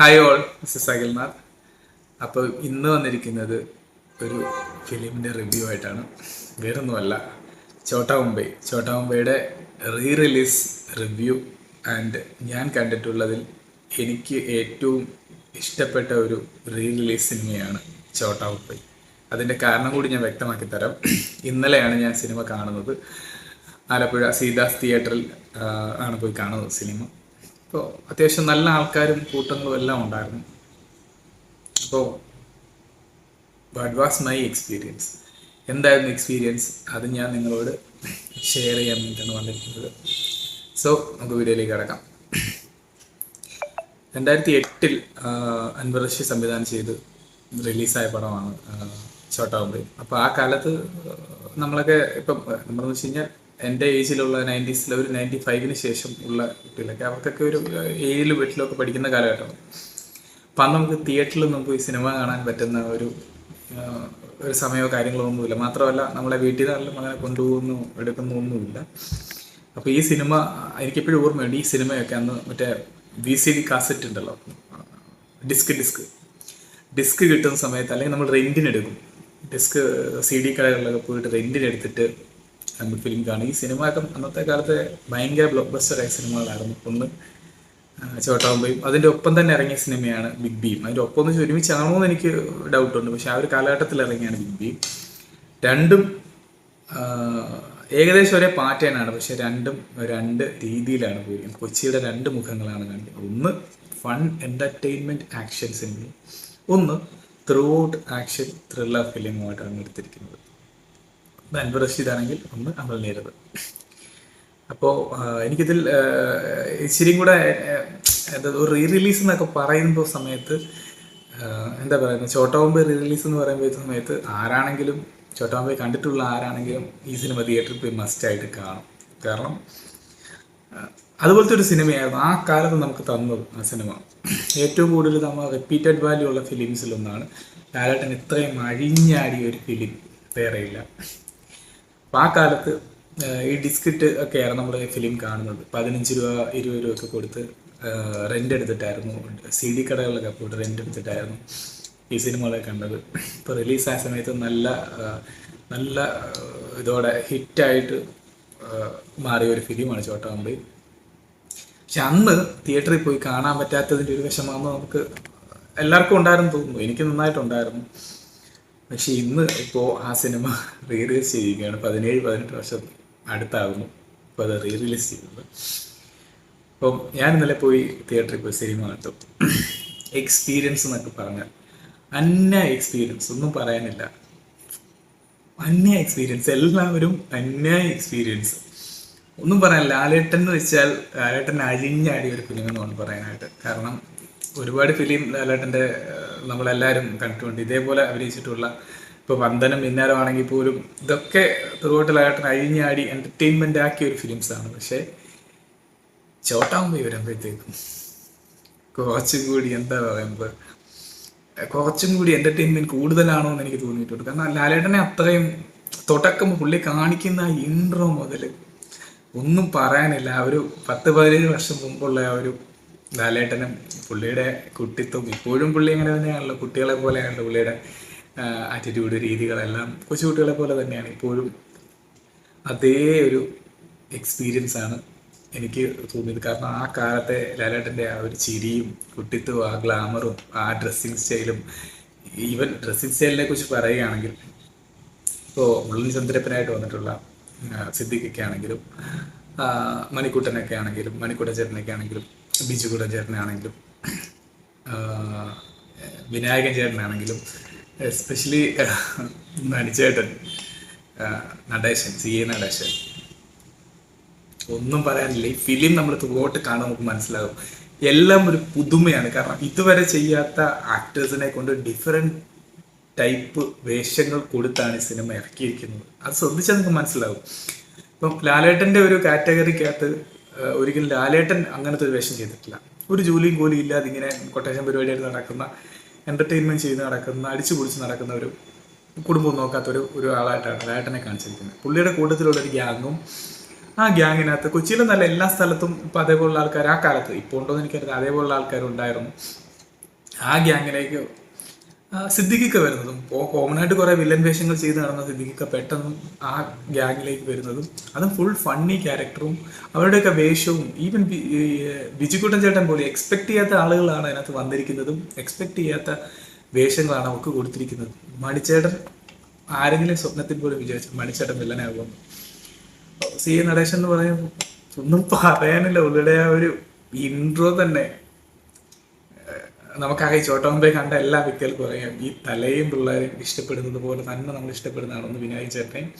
Hi all mister സകിൽനാഥ് അപ്പോൾ ഇന്ന് വന്നിരിക്കുന്നത് ഒരു ഫിലിമിന്റെ റിവ്യൂ ആയിട്ടാണ്. വേറൊന്നുമല്ല ചോട്ടാ മുംബൈ ചോട്ടാ മുംബൈയുടെ റീ റിലീസ് റിവ്യൂ ആൻഡ് ഞാൻ കണ്ടിട്ടുള്ളതിൽ എനിക്ക് ഏറ്റവും ഇഷ്ടപ്പെട്ട ഒരു റീ റിലീസ് സിനിമയാണ് ചോട്ടാ മുംബൈ അതിന്റെ കാരണം കൂടി ഞാൻ വ്യക്തമാക്കി തരാം. ഇന്നലെയാണ് ഞാൻ സിനിമ കാണുന്നത്. ആലപ്പുഴ സീതാസ് തിയേറ്ററിൽ ആണ് പോയി കാണുന്നത് സിനിമ. അപ്പോൾ അത്യാവശ്യം നല്ല ആൾക്കാരും കൂട്ടങ്ങളും എല്ലാം ഉണ്ടായിരുന്നു. അപ്പോൾ വാട്ട് വാസ് മൈ എക്സ്പീരിയൻസ് എന്തായിരുന്നു എക്സ്പീരിയൻസ് അത് ഞാൻ നിങ്ങളോട് ഷെയർ ചെയ്യാൻ വേണ്ടിയിട്ടാണ് വന്നിരിക്കുന്നത്. സോ നമുക്ക് വീഡിയോയിലേക്ക് കിടക്കാം. രണ്ടായിരത്തി എട്ടിൽ അൻവർ റഷീദ് സംവിധാനം ചെയ്ത് റിലീസായ പടമാണ് ഷോർട്ട് ആവുമ്പോൾ അപ്പോൾ ആ കാലത്ത് നമ്മളൊക്കെ ഇപ്പം നമ്മളെന്ന് വെച്ച് കഴിഞ്ഞാൽ എന്റെ ഏജിലുള്ള നയന്റീസിലെ ഒരു നയന്റി ഫൈവിന് ശേഷം ഉള്ള കുട്ടികളൊക്കെ അവർക്കൊക്കെ ഒരു ഏഴിലും എട്ടിലൊക്കെ പഠിക്കുന്ന കാലഘട്ടമാണ് അപ്പം അന്ന് നമുക്ക് തിയേറ്ററിൽ നമുക്ക് പോയി സിനിമ കാണാൻ പറ്റുന്ന ഒരു ഒരു സമയമോ കാര്യങ്ങളോ ഒന്നുമില്ല. മാത്രമല്ല നമ്മളെ വീട്ടിൽ നിന്നാലും അങ്ങനെ കൊണ്ടുപോകുന്നു എടുക്കുന്നു ഒന്നുമില്ല. അപ്പോൾ ഈ സിനിമ എനിക്കെപ്പോഴും ഓർമ്മയുണ്ട് ഈ സിനിമയൊക്കെ അന്ന് മറ്റേ വി സി ഡി കാസറ്റ് ഉണ്ടല്ലോ. Disc disc. ഡിസ്ക് കിട്ടുന്ന സമയത്ത് അല്ലെങ്കിൽ നമ്മൾ റെന്റിനെടുക്കും ഡിസ്ക് സി ഡി കടകളിലൊക്കെ പോയിട്ട് റെന്റിന് നമ്മൾ ഫിലിം കാണും. ഈ സിനിമയൊക്കെ അന്നത്തെ കാലത്ത് ഭയങ്കര ബ്ലോക്ക് ബസ്റ്റർ ബസ്റ്ററായ സിനിമകളായിരുന്നു ഒന്ന് ചോട്ടാകുമ്പോയും അതിന്റെ ഒപ്പം തന്നെ ഇറങ്ങിയ സിനിമയാണ് ബിഗ് ബിയും അതിന്റെ ഒപ്പം വെച്ചാൽ ഒരുമിച്ചാണോ എന്ന് എനിക്ക് ഡൗട്ടുണ്ട് പക്ഷെ ആ ഒരു കാലഘട്ടത്തിൽ ഇറങ്ങിയാണ് ബിഗ് ബീം രണ്ടും ഏകദേശം ഒരേ പാറ്റേണാണ് പക്ഷെ രണ്ടും രണ്ട് രീതിയിലാണ് പോയി. കൊച്ചിയുടെ രണ്ട് മുഖങ്ങളാണ് കാണിക്കുന്നത്. ഒന്ന് ഫൺ എന്റർടൈൻമെന്റ് ആക്ഷൻ സിനിമയും ഒന്ന് ത്രൂ ഔട്ട് ആക്ഷൻ ത്രില്ലർ ഫിലിമുമായിട്ടാണ് എടുത്തിരിക്കുന്നത്. ഒന്ന് അൻവർ റഷീദ് ഒന്ന് അമൽ നേരത്. അപ്പോൾ എനിക്കിതിൽ ഇച്ചിരിയും കൂടെ എന്താ ഒരു റീ റിലീസ് എന്നൊക്കെ പറയുമ്പോൾ സമയത്ത് എന്താ പറയുന്നത് ചോട്ടാവുമ്പേ റീ റിലീസ് എന്ന് പറയുമ്പോൾ സമയത്ത് ആരാണെങ്കിലും ചോട്ടാവുമ്പേ കണ്ടിട്ടുള്ള ആരാണെങ്കിലും ഈ സിനിമ തിയേറ്ററിൽ പോയി മസ്റ്റായിട്ട് കാണും. കാരണം അതുപോലത്തെ ഒരു സിനിമയായിരുന്നു ആ കാലത്ത് നമുക്ക് തന്നത് ആ സിനിമ. ഏറ്റവും കൂടുതൽ നമ്മൾ റിപ്പീറ്റഡ് വാല്യൂ ഉള്ള ഫിലിംസിലൊന്നാണ് ലാലേട്ടൻ ഇത്രയും അഴിഞ്ഞാടിയ ഒരു ഫിലിം വേറെയില്ല അപ്പം ആ കാലത്ത് ഈ ഡിസ്കിറ്റ് ഒക്കെയാണ് നമ്മൾ ഫിലിം കാണുന്നത്. പതിനഞ്ച് രൂപ ഇരുപത് രൂപ ഒക്കെ കൊടുത്ത് റെന്റ് എടുത്തിട്ടായിരുന്നു. സി ഡി കടകളിലൊക്കെ പോയിട്ട് റെന്റ് എടുത്തിട്ടായിരുന്നു ഈ സിനിമകളൊക്കെ കണ്ടത്. ഇപ്പോൾ റിലീസായ സമയത്ത് നല്ല നല്ല ഇതോടെ ഹിറ്റായിട്ട് മാറിയ ഒരു ഫിലിമാണ് ചോട്ടാമ്പി. പക്ഷെ അന്ന് തിയേറ്ററിൽ പോയി കാണാൻ പറ്റാത്തതിന്റെ ഒരു വിഷമമെന്ന് നമുക്ക് എല്ലാവർക്കും ഉണ്ടായിരുന്നു തോന്നുന്നു. എനിക്ക് നന്നായിട്ടുണ്ടായിരുന്നു. പക്ഷെ ഇന്ന് ഇപ്പോൾ ആ സിനിമ റീ റിലീസ് ചെയ്യുകയാണ് പതിനേഴ് പതിനെട്ട് വർഷം അടുത്താകുന്നു ഇപ്പോൾ അത് റീ റിലീസ് ചെയ്യുന്നത്. അപ്പം ഞാൻ ഇന്നലെ പോയി തിയേറ്ററിൽ പോയി സിനിമ കണ്ടു. എക്സ്പീരിയൻസ് എന്നൊക്കെ പറഞ്ഞാൽ അന്യ എക്സ്പീരിയൻസ് ഒന്നും പറയാനില്ല. അന്യ എക്സ്പീരിയൻസ് എല്ലാവരും അന്യ എക്സ്പീരിയൻസ് ഒന്നും പറയാൻ ലാലേട്ടൻ എന്ന് വെച്ചാൽ ലാലേട്ടൻ അഴിഞ്ഞാടിയ ഒരു ഫിലിം എന്ന് പറയാനായിട്ട്. കാരണം ഒരുപാട് ഫിലിം ലാലേട്ടന്റെ നമ്മളെല്ലാവരും കണ്ടിട്ടുണ്ട്. ഇതേപോലെ അഭിനയിച്ചിട്ടുള്ള ഇപ്പോൾ വന്ദനം മിന്നാരമാണെങ്കിൽ പോലും ഇതൊക്കെ ത്രൂട്ട് ലാലേട്ടൻ അഴിഞ്ഞാടി എന്റർടൈൻമെന്റ് ആക്കിയ ഒരു ഫിലിംസ് ആണ്. പക്ഷേ ചോട്ടാകുമ്പോ വരുമ്പോഴത്തേക്കും കുറച്ചും കൂടി എന്താ പറയുന്നത്? കുറച്ചും കൂടി എന്റർടൈൻമെന്റ് കൂടുതലാണോ എന്ന് എനിക്ക് തോന്നിയിട്ടുണ്ട്. കാരണം ലാലേട്ടനെ അത്രയും തുടക്കം പുള്ളി കാണിക്കുന്ന ഇൻട്രോ മുതൽ ഒന്നും പറയാനില്ല. ആ ഒരു പത്ത് പതിനേഴ് വർഷം മുമ്പുള്ള ആ ഒരു ലാലേട്ടനും പുള്ളിയുടെ കുട്ടിത്വം ഇപ്പോഴും പുള്ളി അങ്ങനെ തന്നെയാണല്ലോ. കുട്ടികളെ പോലെയാണല്ലോ പുള്ളിയുടെ ആറ്റിറ്റ്യൂഡ് രീതികളെല്ലാം കൊച്ചു കുട്ടികളെ പോലെ തന്നെയാണ്. ഇപ്പോഴും അതേ ഒരു എക്സ്പീരിയൻസ് ആണ് എനിക്ക് തോന്നിയത്. കാരണം ആ കാലത്തെ ലാലേട്ടന്റെ ആ ഒരു ചിരിയും കുട്ടിത്വവും ആ ഗ്ലാമറും ആ ഡ്രസ്സിങ് സ്റ്റൈലും ഈവൻ ഡ്രസ്സിങ് സ്റ്റൈലിനെ കുറിച്ച് പറയുകയാണെങ്കിൽ ഇപ്പോൾ മുള്ളൻ ചന്ദ്രപ്പനായിട്ട് വന്നിട്ടുള്ള സിദ്ദിഖൊക്കെ ആണെങ്കിലും മണിക്കുട്ടനൊക്കെ ആണെങ്കിലും മണിക്കുട്ടൻ ചേട്ടനൊക്കെ ആണെങ്കിലും ബിജുകുട്ടൻ ചേട്ടനാണെങ്കിലും വിനായകൻ ചേട്ടനാണെങ്കിലും എസ്പെഷ്യലി നടിച്ചേട്ടൻ നടേശൻ സി എ നടേശൻ. ഒന്നും പറയാനില്ല. ഈ ഫിലിം നമ്മൾ തുകോട്ട് കാണാൻ നമുക്ക് മനസ്സിലാകും എല്ലാം ഒരു പുതുമയാണ്. കാരണം ഇതുവരെ ചെയ്യാത്ത ആക്ടേഴ്സിനെ കൊണ്ട് ഡിഫറെന്റ് ടൈപ്പ് വേഷങ്ങൾ കൊടുത്താണ് സിനിമ ഇറക്കിയിരിക്കുന്നത്. അത് ശ്രദ്ധിച്ചാൽ നിങ്ങൾക്ക് മനസ്സിലാവും. ഇപ്പം ലാലേട്ടന്റെ ഒരു കാറ്റഗറിക്കകത്ത് ഒരിക്കലും ലാലേട്ടൻ അങ്ങനത്തെ ഒരു വേഷം ചെയ്തിട്ടില്ല. ഒരു ജോലിയും കൂലിയും ഇല്ലാതെ ഇങ്ങനെ കൊട്ടേഷൻ പരിപാടിയായിട്ട് നടക്കുന്ന എന്റർടൈൻമെന്റ് ചെയ്ത് നടക്കുന്ന അടിച്ചു പൊളിച്ച് നടക്കുന്ന ഒരു കുടുംബം നോക്കാത്ത ഒരു ഒരു ആളായിട്ടാണ് ലാലേട്ടനെ കാണിച്ചിരിക്കുന്നത്. പുള്ളിയുടെ കൂട്ടത്തിലുള്ള ഒരു ഗ്യാങ്ങും ആ ഗ്യാങ്ങിനകത്ത് കൊച്ചിയിലെ നല്ല എല്ലാ സ്ഥലത്തും ഇപ്പോൾ അതേപോലുള്ള ആൾക്കാർ ആ കാലത്ത് ഇപ്പോൾ ഉണ്ടോ എന്ന് എനിക്കറിയാം അതേപോലുള്ള ആൾക്കാരുണ്ടായിരുന്നു. ആ ഗ്യാങ്ങിലേക്ക് സിദ്ദിഖിക്ക വരുന്നതും കോമൺ ആയിട്ട് കുറേ വില്ലൻ വേഷങ്ങൾ ചെയ്ത് നടന്ന സിദ്ദിഖിക്ക പെട്ടെന്ന് ആ ഗ്യാങ്ങിലേക്ക് വരുന്നതും അതും ഫുൾ ഫണ്ണി ക്യാരക്ടറും അവരുടെയൊക്കെ വേഷവും ഈവൻ ബിജുക്കുട്ടൻ ചേട്ടൻ പോലെ എക്സ്പെക്ട് ചെയ്യാത്ത ആളുകളാണ് അതിനകത്ത് വന്നിരിക്കുന്നതും എക്സ്പെക്ട് ചെയ്യാത്ത വേഷങ്ങളാണ് അവർക്ക് കൊടുത്തിരിക്കുന്നത്. മണിച്ചേട്ടൻ ആരെങ്കിലും സ്വപ്നത്തിൽ പോലും വിചാരിച്ചു മണിച്ചേട്ടൻ വില്ലനാകുമെന്ന് സി എ നടേശൻ എന്ന് പറയുമ്പോൾ ഒന്നും പറയാനില്ല. ഉള്ളിടെ ആ ഒരു ഇൻട്രോ തന്നെ. നമുക്കാകെ ചോട്ടോമ്പെ കണ്ട എല്ലാ വ്യക്തികൾക്കും അറിയാം. ഈ തലയും പിള്ളേരെയും ഇഷ്ടപ്പെടുന്നത് പോലെ തന്നെ നമ്മൾ ഇഷ്ടപ്പെടുന്നതാണെന്ന് വിനായക് ചേട്ടനെയും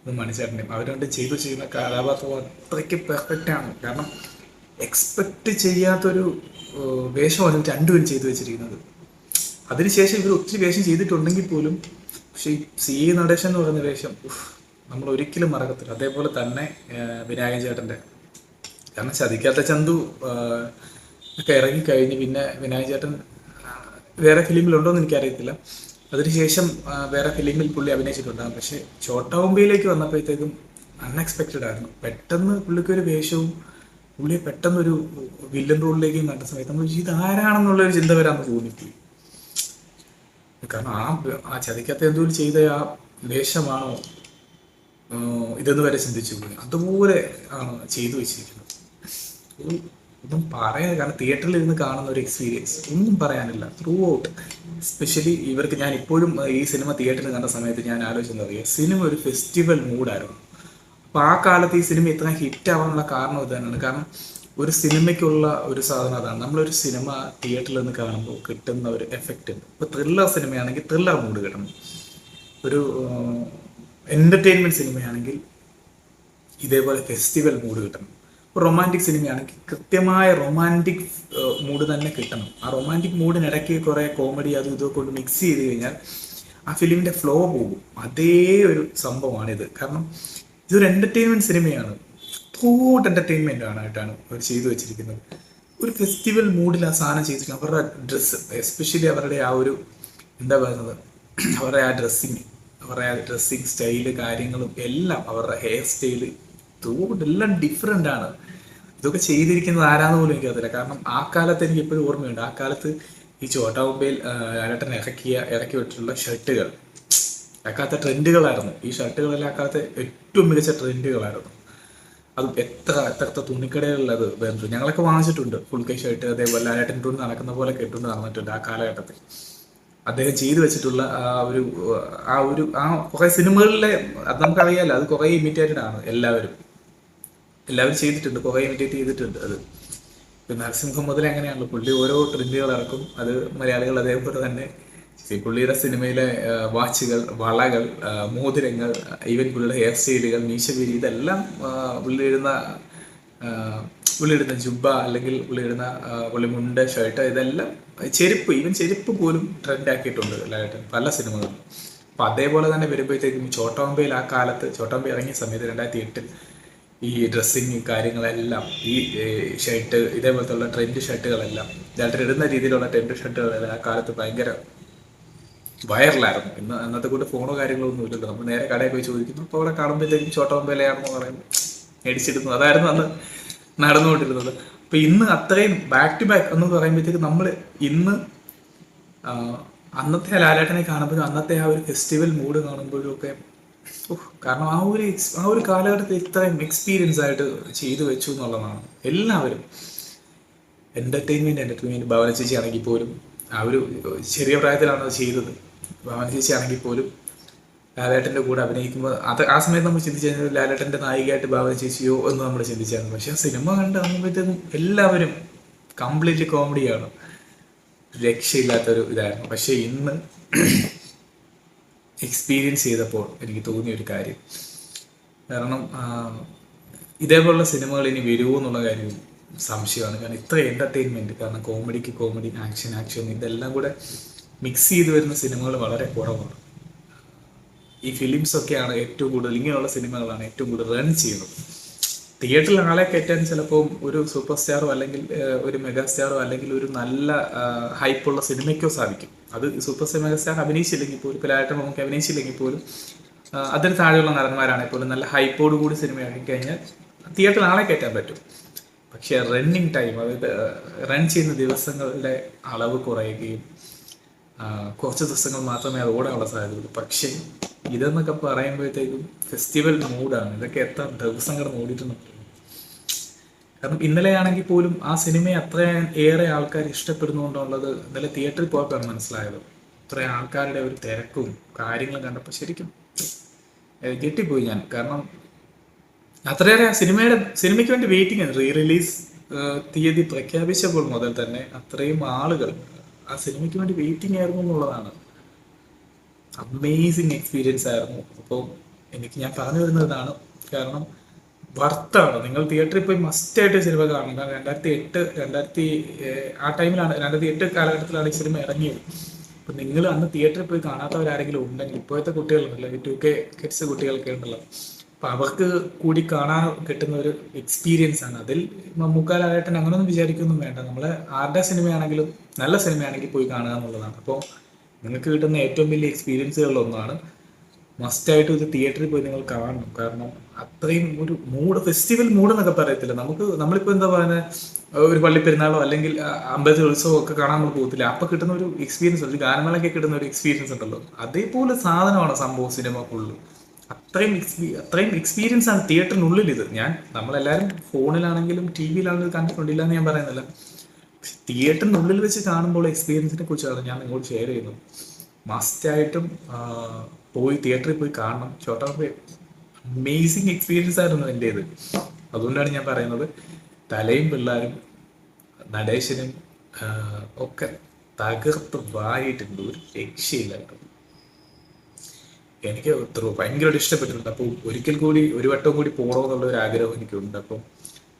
ഒന്ന് മണിച്ചേട്ടനെയും അവർ രണ്ട് ചെയ്തു ചെയ്യുന്ന കഥാപാത്രം അത്രയ്ക്ക് പെർഫെക്റ്റ് ആണ്. കാരണം എക്സ്പെക്ട് ചെയ്യാത്തൊരു വേഷമാണ് രണ്ടുപേരും ചെയ്തു വെച്ചിരിക്കുന്നത്. അതിനുശേഷം ഇവർ ഒത്തിരി വേഷം ചെയ്തിട്ടുണ്ടെങ്കിൽ പോലും പക്ഷേ ഈ സി നടേശൻ എന്ന് പറയുന്ന വേഷം നമ്മൾ ഒരിക്കലും മറക്കത്തില്ല. അതേപോലെ തന്നെ വിനായകൻ ചേട്ടന്റെ. കാരണം ചതിക്കാത്ത ചന്തു ഒക്കെ ഇറങ്ങി കഴിഞ്ഞ് പിന്നെ വിനായക് ചേട്ടൻ വേറെ ഫിലിമിലുണ്ടോ എന്ന് എനിക്കറിയത്തില്ല. അതിനുശേഷം വേറെ ഫിലിമിൽ പുള്ളി അഭിനയിച്ചിട്ടുണ്ടാകും. പക്ഷെ ചോട്ടാവുമ്പയിലേക്ക് വന്നപ്പോഴത്തേക്കും അൺഎക്സ്പെക്റ്റഡ് ആയിരുന്നു. പെട്ടെന്ന് പുള്ളിക്ക് ഒരു വേഷവും പുള്ളിയെ പെട്ടെന്ന് ഒരു വില്ലൻ റോളിലേക്ക് കണ്ട സമയത്ത് നമ്മൾ ഇത് ആരാണെന്നുള്ള ഒരു ചിന്ത വരാമെന്ന് തോന്നിപ്പോയി. കാരണം ആ ആ ചതിക്കത്തെ എന്തോലും ചെയ്ത ആ വേഷമാണോ ഇതെന്ന് വരെ ചിന്തിച്ചു പോയി. അതുപോലെ ആണ് ചെയ്തു വെച്ചിരിക്കുന്നത്. ഒന്നും പറയാൻ കാരണം തിയേറ്ററിൽ ഇരുന്ന് കാണുന്ന ഒരു എക്സ്പീരിയൻസ് ഒന്നും പറയാനില്ല. ത്രൂ ഔട്ട് സ്പെഷ്യലി ഇവർക്ക് ഞാൻ ഇപ്പോഴും ഈ സിനിമ തിയേറ്ററിൽ കണ്ട സമയത്ത് ഞാൻ അറിയാം? സിനിമ ഒരു ഫെസ്റ്റിവൽ മൂഡായിരുന്നു അപ്പൊ ആ കാലത്ത് ഈ സിനിമ ഇത്ര ഹിറ്റ് ആവാനുള്ള കാരണം ഇത് തന്നെയാണ്. കാരണം ഒരു സിനിമയ്ക്കുള്ള ഒരു സാധനം അതാണ്. നമ്മളൊരു സിനിമ തിയേറ്ററിൽ നിന്ന് കാണുമ്പോൾ കിട്ടുന്ന ഒരു എഫക്റ്റ് ഉണ്ട്. ഇപ്പൊ ത്രില്ലർ സിനിമയാണെങ്കിൽ ത്രില്ലർ മൂഡ് കിട്ടണം. ഒരു എന്റർടൈൻമെന്റ് സിനിമയാണെങ്കിൽ ഇതേപോലെ ഫെസ്റ്റിവൽ മൂഡ് കിട്ടണം. റൊമാന്റിക് സിനിമയാണ് കൃത്യമായ റൊമാന്റിക് മൂഡ് തന്നെ കിട്ടണം. ആ റൊമാന്റിക് മൂഡിനിടയ്ക്ക് കുറേ കോമഡി അതും ഇതൊക്കെ കൊണ്ട് മിക്സ് ചെയ്ത് കഴിഞ്ഞാൽ ആ ഫിലിമിന്റെ ഫ്ലോ പോകും. അതേ ഒരു സംഭവമാണിത്. കാരണം ഇതൊരു എന്റർടൈൻമെന്റ് സിനിമയാണ് ത്രൂട്ട് എന്റർടൈൻമെന്റ് ആണ് ആയിട്ടാണ് അവർ ചെയ്തു വെച്ചിരിക്കുന്നത്. ഒരു ഫെസ്റ്റിവൽ മൂഡിൽ ആ സാധനം ചെയ്തിരിക്കുന്നത് അവരുടെ ഡ്രസ്സ് എസ്പെഷ്യലി അവരുടെ ആ ഒരു എന്താ പറയുന്നത്? അവരുടെ ആ ഡ്രസ്സിങ് അവരുടെ ആ ഡ്രസ്സിങ് സ്റ്റൈൽ കാര്യങ്ങളും എല്ലാം അവരുടെ ഹെയർ സ്റ്റൈൽ ത്രൂട്ട് എല്ലാം ഡിഫറെന്റ് ആണ്. ഇതൊക്കെ ചെയ്തിരിക്കുന്നത് ആരാന്ന് പോലും എനിക്കറിയില്ല കാരണം ആ കാലത്ത് എനിക്ക് എപ്പോഴും ഓർമ്മയുണ്ട്. ആ കാലത്ത് ഈ ചോട്ടാവുമ്പയിൽ ആരട്ടൻ ഇറക്കിയ ഇറക്കി വിട്ടിട്ടുള്ള ഷർട്ടുകൾ. അക്കാലത്തെ ട്രെൻഡുകളായിരുന്നു. ഈ ഷർട്ടുകളെല്ലാം അക്കാലത്തെ ഏറ്റവും മികച്ച ട്രെൻഡുകളായിരുന്നു. അത് എത്ര എത്ര തുണിക്കടയിലുള്ളത് വരുന്നത് ഞങ്ങളൊക്കെ വാങ്ങിച്ചിട്ടുണ്ട്. ഫുൾ കൈ ഷർട്ട് അതേപോലെ ലാലേട്ടൻ ഇട്ടുകൊണ്ട് നടക്കുന്ന പോലെ കെട്ടുകൊണ്ട് നടന്നിട്ടുണ്ട് ആ കാലഘട്ടത്തിൽ. അദ്ദേഹം ചെയ്തു വെച്ചിട്ടുള്ള ആ ഒരു ആ ഒരു ആ കുറെ സിനിമകളിലെ അത് നമുക്കറിയാലോ അത് കുറെ ഇമിറ്റേറ്റഡ് ആണ് എല്ലാവരും. എല്ലാവരും ചെയ്തിട്ടുണ്ട് കുറെ ഇമിറ്റേറ്റ് ചെയ്തിട്ടുണ്ട് അത്. ഇപ്പൊ നരസിംഹം മുതൽ അങ്ങനെയാണല്ലോ. പുള്ളി ഓരോ ട്രെൻഡുകൾ ഇറക്കും. അത് മലയാളികൾ അതേപോലെ തന്നെ പുള്ളിയുടെ സിനിമയിലെ വാച്ചുകൾ വളകൾ മോതിരങ്ങൾ ഈവൻ പുള്ളിയുടെ ഹെയർ സ്റ്റൈലുകൾ മീശപേരി ഇതെല്ലാം പുള്ളിയിടുന്ന പുള്ളി ഇടുന്ന പുള്ളി ഇടുന്ന ജുബ്ബ അല്ലെങ്കിൽ പുള്ളി ഇടുന്ന ആ, പുള്ളി മുണ്ട് ഷർട്ട് ഇതെല്ലാം ചെരുപ്പ് ഈവൻ ചെരുപ്പ് പോലും ട്രെൻഡ് ആക്കിയിട്ടുണ്ട് പല സിനിമകളും. അപ്പൊ അതേപോലെ തന്നെ വരുമ്പോഴത്തേക്കും ചോട്ടോമ്പയിൽ ആ കാലത്ത് ചോട്ടോമ്പ ഇറങ്ങിയ സമയത്ത് രണ്ടായിരത്തി എട്ടിൽ ഈ ഡ്രസ്സിങ് കാര്യങ്ങളെല്ലാം ഈ ഷർട്ട് ഇതേപോലത്തെ ഉള്ള ട്രെൻഡ് ഷർട്ടുകളെല്ലാം ഇതായിട്ട് ഇടുന്ന രീതിയിലുള്ള ട്രെൻഡ് ഷർട്ടുകളെല്ലാം ആ കാലത്ത് ഭയങ്കര വൈറലായിരുന്നു ഇന്ന് അന്നത്തെ കൂട്ട് ഫോണോ കാര്യങ്ങളോ ഒന്നും ഇല്ലല്ലോ. നമ്മൾ നേരെ കടയിൽ പോയി ചോദിക്കുന്നു. അപ്പോൾ അവിടെ കാണുമ്പോഴത്തേക്കും വിലയാണെന്ന് പറയുന്നു. മേടിച്ചിരുന്നു. അതായിരുന്നു അന്ന് നടന്നുകൊണ്ടിരുന്നത്. അപ്പൊ ഇന്ന് അത്രയും ബാക്ക് ടു ബാക്ക് എന്ന് പറയുമ്പോഴത്തേക്ക് നമ്മൾ ഇന്ന് അന്നത്തെ ലാലേട്ടനെ കാണുമ്പോഴും അന്നത്തെ ആ ഒരു ഫെസ്റ്റിവൽ മൂഡ് കാണുമ്പോഴും ഒക്കെ കാരണം ആ ഒരു ആ ഒരു കാലഘട്ടത്തിൽ ഇത്രയും എക്സ്പീരിയൻസ് ആയിട്ട് ചെയ്തു വെച്ചു എന്നുള്ളതാണ്. എല്ലാവരും എന്റർടൈൻമെന്റ് എന്റർടൈൻമെന്റ് ഭവന ചേച്ചി ആണെങ്കിൽ പോലും ആ ഒരു ചെറിയ പ്രായത്തിലാണ് അത് ചെയ്തത്. ഭവന ചേച്ചി ആണെങ്കിൽ പോലും ലാലേട്ടന്റെ കൂടെ അഭിനയിക്കുമ്പോൾ അത് ആ സമയത്ത് നമ്മൾ ചിന്തിച്ചു കഴിഞ്ഞാൽ ലാലേട്ടന്റെ നായികയായിട്ട് ഭാവന ചേച്ചിയോ എന്ന് നമ്മൾ ചിന്തിച്ചായിരുന്നു. പക്ഷേ സിനിമ കണ്ട് ഇറങ്ങുമ്പോഴത്തേക്കും എല്ലാവരും കംപ്ലീറ്റ് കോമഡിയാണ് രക്ഷയില്ലാത്തൊരു ഇതായിരുന്നു. പക്ഷേ ഇന്ന് എക്സ്പീരിയൻസ് ചെയ്തപ്പോൾ എനിക്ക് തോന്നിയ ഒരു കാര്യം. കാരണം ഇതേപോലുള്ള സിനിമകൾ ഇനി വരുമോ എന്നുള്ള കാര്യം സംശയമാണ്. കാരണം ഇത്ര എന്റർടൈൻമെന്റ് കാരണം കോമഡിക്ക് കോമഡി ആക്ഷൻ ആക്ഷൻ ഇതെല്ലാം കൂടെ മിക്സ് ചെയ്ത് വരുന്ന സിനിമകൾ വളരെ കുറവാണ്. ഈ ഫിലിംസ് ഒക്കെയാണ് ഏറ്റവും കൂടുതൽ ഇങ്ങനെയുള്ള സിനിമകളാണ് ഏറ്റവും കൂടുതൽ റൺ ചെയ്യുന്നത്. തിയേറ്ററിൽ ആളെ കയറ്റാൻ ചിലപ്പോൾ ഒരു സൂപ്പർ സ്റ്റാറോ അല്ലെങ്കിൽ ഒരു മെഗാ സ്റ്റാറോ അല്ലെങ്കിൽ ഒരു നല്ല ഹൈപ്പുള്ള സിനിമയ്ക്കോ സാധിക്കും. അത് സൂപ്പർ സ്റ്റാർ മെഗാ സ്റ്റാർ അഭിനയിച്ചില്ലെങ്കിൽ പോലും പിലായിട്ട് നമുക്ക് അഭിനയിച്ചില്ലെങ്കിൽ പോലും അതിന് താഴെയുള്ള നടന്മാരാണെങ്കിൽ പോലും നല്ല ഹൈപ്പോട് കൂടി സിനിമയാക്കി കഴിഞ്ഞാൽ തിയേറ്ററിൽ ആളെ കയറ്റാൻ പറ്റും. പക്ഷേ റണ്ണിങ് ടൈം അതായത് റൺ ചെയ്യുന്ന ദിവസങ്ങളുടെ അളവ് കുറയുകയും കുറച്ച് ദിവസങ്ങൾ മാത്രമേ അത് ഓടാനുള്ള സാധ്യതയുള്ളൂ. പക്ഷേ ഇതെന്നൊക്കെ പറയുമ്പോഴത്തേക്കും ഫെസ്റ്റിവൽ മൂഡാണ് ഇതൊക്കെ എത്ര ദിവസം ദിവസങ്ങൾ ഓടിയിട്ടുണ്ട് കാരണം ഇന്നലെ ആണെങ്കിൽ പോലും ആ സിനിമയെ അത്ര ഏറെ ആൾക്കാർ ഇഷ്ടപ്പെടുന്നുകൊണ്ടുള്ളത് ഇന്നലെ തിയേറ്ററിൽ പോയപ്പോഴാണ് മനസ്സിലായത്. ഇത്ര ആൾക്കാരുടെ ഒരു തിരക്കും കാര്യങ്ങളും കണ്ടപ്പോൾ ശരിക്കും ഞെട്ടിപ്പോയി ഞാൻ. കാരണം അത്രയേറെ സിനിമയുടെ സിനിമയ്ക്ക് വേണ്ടി വെയിറ്റിംഗ് ആണ്. റീ റിലീസ് തീയതി പ്രഖ്യാപിച്ചപ്പോൾ മുതൽ തന്നെ അത്രയും ആളുകൾ ആ സിനിമയ്ക്ക് വേണ്ടി വെയിറ്റിംഗ് ആയിരുന്നു എന്നുള്ളതാണ്. അമേസിങ് എക്സ്പീരിയൻസ് ആയിരുന്നു. അപ്പോൾ എനിക്ക് ഞാൻ പറഞ്ഞു വരുന്നതാണ് കാരണം വർത്താണ് നിങ്ങൾ തിയേറ്ററിൽ പോയി മസ്റ്റായിട്ട് സിനിമ കാണണം. കാരണം രണ്ടായിരത്തി എട്ട് രണ്ടായിരത്തി ആ ടൈമിലാണ് രണ്ടായിരത്തി എട്ട് കാലഘട്ടത്തിലാണ് ഈ സിനിമ ഇറങ്ങിയത്. അപ്പം നിങ്ങൾ അന്ന് തിയേറ്ററിൽ പോയി കാണാത്തവരാരെങ്കിലും ഉണ്ടെങ്കിൽ ഇപ്പോഴത്തെ കുട്ടികളുണ്ടല്ലോ ടു കെ കിഡ്സ് കുട്ടികൾക്ക് ഉണ്ടല്ലോ അപ്പം അവർക്ക് കൂടി കാണാൻ കിട്ടുന്ന ഒരു എക്സ്പീരിയൻസ് ആണ്. അതിൽ മമ്മൂക്കാലായിട്ട് അങ്ങനെയൊന്നും വിചാരിക്കൊന്നും വേണ്ട. നമ്മൾ ആരുടെ സിനിമയാണെങ്കിലും നല്ല സിനിമയാണെങ്കിൽ പോയി കാണുക എന്നുള്ളതാണ്. അപ്പോൾ നിങ്ങൾക്ക് കിട്ടുന്ന ഏറ്റവും വലിയ എക്സ്പീരിയൻസുകളിൽ ഒന്നാണ് മസ്റ്റായിട്ട് ഇത് തിയേറ്ററിൽ പോയി നിങ്ങൾ കാണണം. കാരണം അത്രയും ഒരു മൂഡ് ഫെസ്റ്റിവൽ മൂഡ് എന്നൊക്കെ പറയത്തില്ല. നമുക്ക് നമ്മളിപ്പോൾ എന്താ പറയുന്നത് ഒരു പള്ളിപ്പെരുന്നാളോ അല്ലെങ്കിൽ അമ്പലത്തിൽ ഉത്സവമോ ഒക്കെ കാണാൻ നമ്മൾ പോകത്തില്ല. അപ്പൊ കിട്ടുന്ന ഒരു എക്സ്പീരിയൻസ് ഒരു ഗാനമേളയ്ക്ക് കിട്ടുന്ന ഒരു എക്സ്പീരിയൻസ് ഉണ്ടല്ലോ. അതേപോലെ സാധനമാണ് സംഭവം സിനിമ ഫുള്ള് അത്രയും അത്രയും എക്സ്പീരിയൻസ് ആണ് തിയേറ്ററിനുള്ളിൽ ഇത്. ഞാൻ നമ്മളെല്ലാവരും ഫോണിലാണെങ്കിലും ടി വിയിലാണെങ്കിലും കണ്ടിട്ടുണ്ടില്ല എന്ന് ഞാൻ പറയുന്നില്ല. തിയേറ്ററിനുള്ളിൽ വെച്ച് കാണുമ്പോൾ എക്സ്പീരിയൻസിനെ കുറിച്ചാണ് ഞാൻ നിങ്ങളോട് ഷെയർ ചെയ്യുന്നത്. മസ്റ്റായിട്ടും പോയി തിയേറ്ററിൽ പോയി കാണണം. ഷോർട്ട് ഓഫ് അമേസിങ് എക്സ്പീരിയൻസ് ആയിരുന്നു എന്റെ ഇത് അതുകൊണ്ടാണ് ഞാൻ പറയുന്നത്. തലയും പിള്ളേരും നടേശനും ഒക്കെ തകർത്ത് വാരിയിട്ടുണ്ട് ഒരു രക്ഷയില്ല കേട്ടോ. എനിക്ക് ഒത്തിരി ഭയങ്കരമായിട്ട് ഇഷ്ടപ്പെട്ടിട്ടുണ്ട്. അപ്പോൾ ഒരിക്കൽ കൂടി ഒരു വട്ടം കൂടി പോകണമെന്നുള്ള ഒരു ആഗ്രഹം എനിക്കുണ്ട്. അപ്പം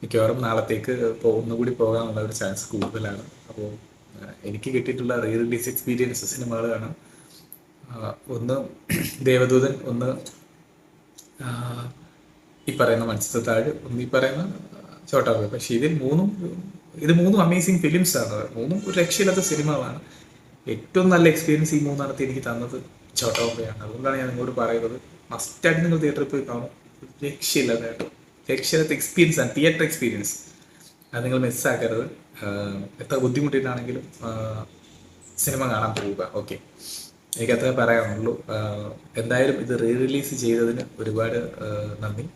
മിക്കവാറും നാളത്തേക്ക് ഇപ്പോൾ ഒന്നുകൂടി പോകാനുള്ള ഒരു ചാൻസ് കൂടുതലാണ്. അപ്പോൾ എനിക്ക് കിട്ടിയിട്ടുള്ള റീ റിലീസ് എക്സ്പീരിയൻസ് സിനിമകളാണ്. ഒന്ന് ദേവദൂതൻ ഒന്ന് ഈ പറയുന്ന മത്സ്യത്താഴ് ഒന്ന് ഈ പറയുന്ന ചോട്ടാ പക്ഷേ ഇതിൽ മൂന്നും ഇത് മൂന്നും അമേസിങ് ഫിലിംസ് ആണ്. മൂന്നും ഒരു രക്ഷയില്ലാത്ത സിനിമകളാണ്. ഏറ്റവും നല്ല എക്സ്പീരിയൻസ് ഈ മൂന്നാണ് എനിക്ക് തന്നത്. ചോട്ടാമ്പയാണ് അതുകൊണ്ടാണ് ഞാൻ നിങ്ങളോട് പറയുന്നത്. മസ്റ്റായിട്ട് നിങ്ങൾ തിയേറ്ററിൽ പോയി കാണും. രക്ഷയില്ല കേട്ടോ രക്ഷയില്ലാത്ത എക്സ്പീരിയൻസ് ആണ്. തിയേറ്റർ എക്സ്പീരിയൻസ് അത് നിങ്ങൾ മിസ്സാക്കരുത് എത്ര ബുദ്ധിമുട്ടിട്ടാണെങ്കിലും സിനിമ കാണാൻ പോവുക. ഓക്കെ എനിക്ക് പറയാനുള്ളൂ. എന്തായാലും ഇത് റീ റിലീസ് ചെയ്തതിന് ഒരുപാട് നന്ദി.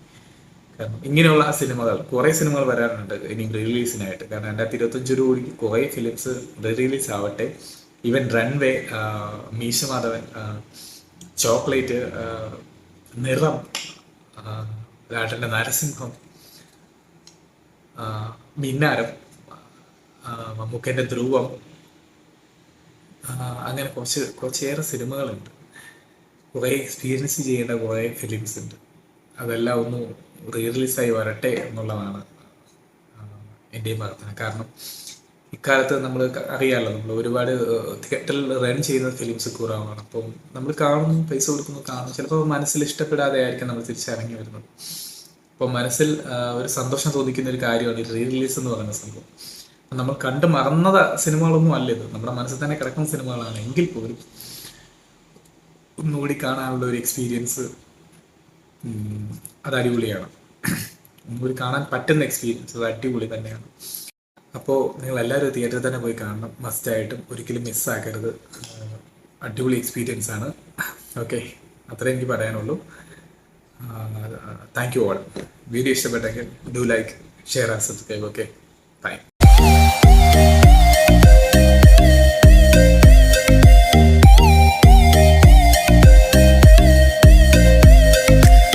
കാരണം ഇങ്ങനെയുള്ള സിനിമകൾ കുറേ സിനിമകൾ വരാനുണ്ട് ഇനി റീ റിലീസിനായിട്ട് കാരണം രണ്ടായിരത്തി ഇരുപത്തഞ്ച് രൂപ കുറേ ഫിലിംസ് റീ റിലീസ് ആവട്ടെ. Even runway Meesa Madhavan chocolate Niram ലാട്ടന്റെ Narasimham ആ, മിന്നാരം ആ, മമ്മൂക്കന്റെ ധ്രുവം അങ്ങനെ കുറച്ച് കുറച്ചേറെ സിനിമകളുണ്ട്. കുറേ എക്സ്പീരിയൻസ് ചെയ്യേണ്ട കുറേ ഫിലിംസ് ഉണ്ട്. അതെല്ലാം ഒന്ന് റീ റിലീസായി വരട്ടെ എന്നുള്ളതാണ് എന്റെയും പ്രാർത്ഥന. കാരണം ഇക്കാലത്ത് നമ്മൾ അറിയാമല്ലോ നമ്മൾ ഒരുപാട് തിയേറ്ററിൽ റൺ ചെയ്യുന്ന ഫിലിംസ് കുറവാണ്. അപ്പം നമ്മൾ കാണുന്നു പൈസ കൊടുക്കുന്നു കാണുന്നു. ചിലപ്പോൾ മനസ്സിൽ ഇഷ്ടപ്പെടാതെ ആയിരിക്കും നമ്മൾ തിരിച്ചിറങ്ങി വരുന്നത്. അപ്പോൾ മനസ്സിൽ ഒരു സന്തോഷം തോന്നിക്കുന്ന ഒരു കാര്യമാണ് ഈ റീ റിലീസ് എന്ന് പറയുന്ന സംഭവം. നമ്മൾ കണ്ട് മറന്നത സിനിമകളൊന്നും അല്ല ഇത്. നമ്മുടെ മനസ്സിൽ തന്നെ കിടക്കുന്ന സിനിമകളാണ്. എങ്കിൽ പോലും ഒന്നുകൂടി കാണാനുള്ള ഒരു എക്സ്പീരിയൻസ് അത് അടിപൊളിയാണ്. ഒന്നുകൂടി കാണാൻ പറ്റുന്ന എക്സ്പീരിയൻസ് അത് അടിപൊളി തന്നെയാണ്. അപ്പോൾ നിങ്ങൾ എല്ലാവരും തിയേറ്ററിൽ തന്നെ പോയി കാണണം. മസ്റ്റായിട്ടും ഒരിക്കലും മിസ്സാക്കരുത് അടിപൊളി എക്സ്പീരിയൻസ് ആണ്. ഓക്കെ അത്രേ എനിക്ക് പറയാനുള്ളൂ. താങ്ക് യു ഓൾ വീഡിയോ ഇഷ്ടപ്പെട്ടെങ്കിൽ do like share and subscribe okay bye